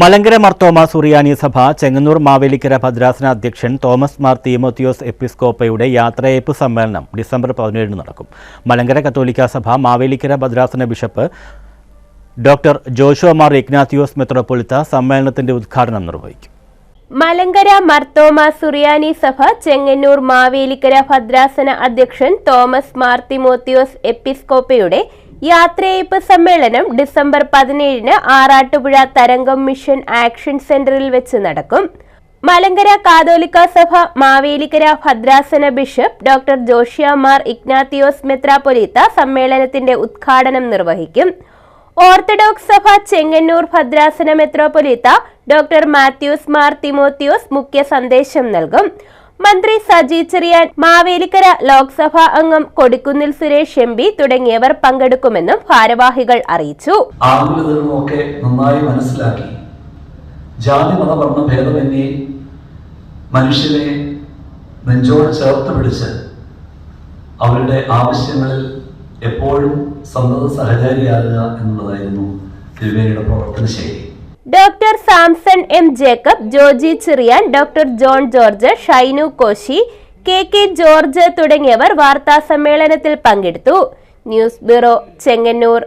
മലങ്കര മർത്തോമ സുറിയാനി സഭ ചെങ്ങന്നൂർ മാവേലിക്കര ഭദ്രാസന അധ്യക്ഷൻ തോമസ് മാർ തീമോത്തിയോസ് എപ്പിസ്കോപ്പയുടെ യാത്രയയപ്പ് സമ്മേളനം ഡിസംബർ പതിനേഴിന് നടക്കും. മലങ്കര കത്തോലിക്ക സഭ മാവേലിക്കര ഭദ്രാസന bishop doctor Joshua Mar Ignatios മെത്രോപൊളിത്ത സമ്മേളനത്തിന്റെ ഉദ്ഘാടനം നിർവഹിക്കും. മലങ്കര മർത്തോമ സുറിയാനി സഭ ചെങ്ങന്നൂർ മാവേലിക്കര ഭദ്രാസന അധ്യക്ഷൻ തോമസ് മാർ തിമോത്തിയോസ് എപ്പിസ്കോപ്പയുടെ യാത്രയയപ്പ് സമ്മേളനം ഡിസംബർ പതിനേഴിന് ആറാട്ടുപുഴ തരംഗം മിഷൻ ആക്ഷൻ സെന്ററിൽ വെച്ച് നടക്കും. മലങ്കര കാതോലിക്ക സഭ മാവേലിക്കര ഭദ്രാസന ബിഷപ്പ് ഡോക്ടർ ജോഷിയാമാർ ഇഗ്നാത്തിയോസ് മെത്രാപൊലീത്ത സമ്മേളനത്തിന്റെ ഉദ്ഘാടനം നിർവഹിക്കും. ഓർത്തഡോക്സ് സഭ ചെങ്ങന്നൂർ ഭദ്രാസന മെത്രോപൊലീത്ത ഡോക്ടർ മാത്യൂസ് മാർ തിമോത്തിയോസ് മുഖ്യ സന്ദേശം നൽകും. മന്ത്രി സജി ചെറിയാൻ മാവേലിക്കര ലോക്സഭാ അംഗം കൊടിക്കുന്നിൽ സുരേഷ് എം പി തുടങ്ങിയവർ പങ്കെടുക്കുമെന്നും ഭാരവാഹികൾ അറിയിച്ചു. നന്നായി മനസ്സിലാക്കി ജാതി മനുഷ്യനെ നെഞ്ചോട് ചേർത്ത് പിടിച്ച് അവരുടെ ആവശ്യങ്ങളിൽ എപ്പോഴും സന്തത സഹചാരിയാകുക എന്നുള്ളതായിരുന്നു തിരുവേനിയുടെ പ്രവർത്തന ശൈലി doctor Samson M Jacob Joji Cherian doctor John George Shinu Koshy K K George തുടങ്ങിയവർ വാർത്താ സമ്മേളനത്തിൽ പങ്കെടുത്തു. News bureau Chengannur.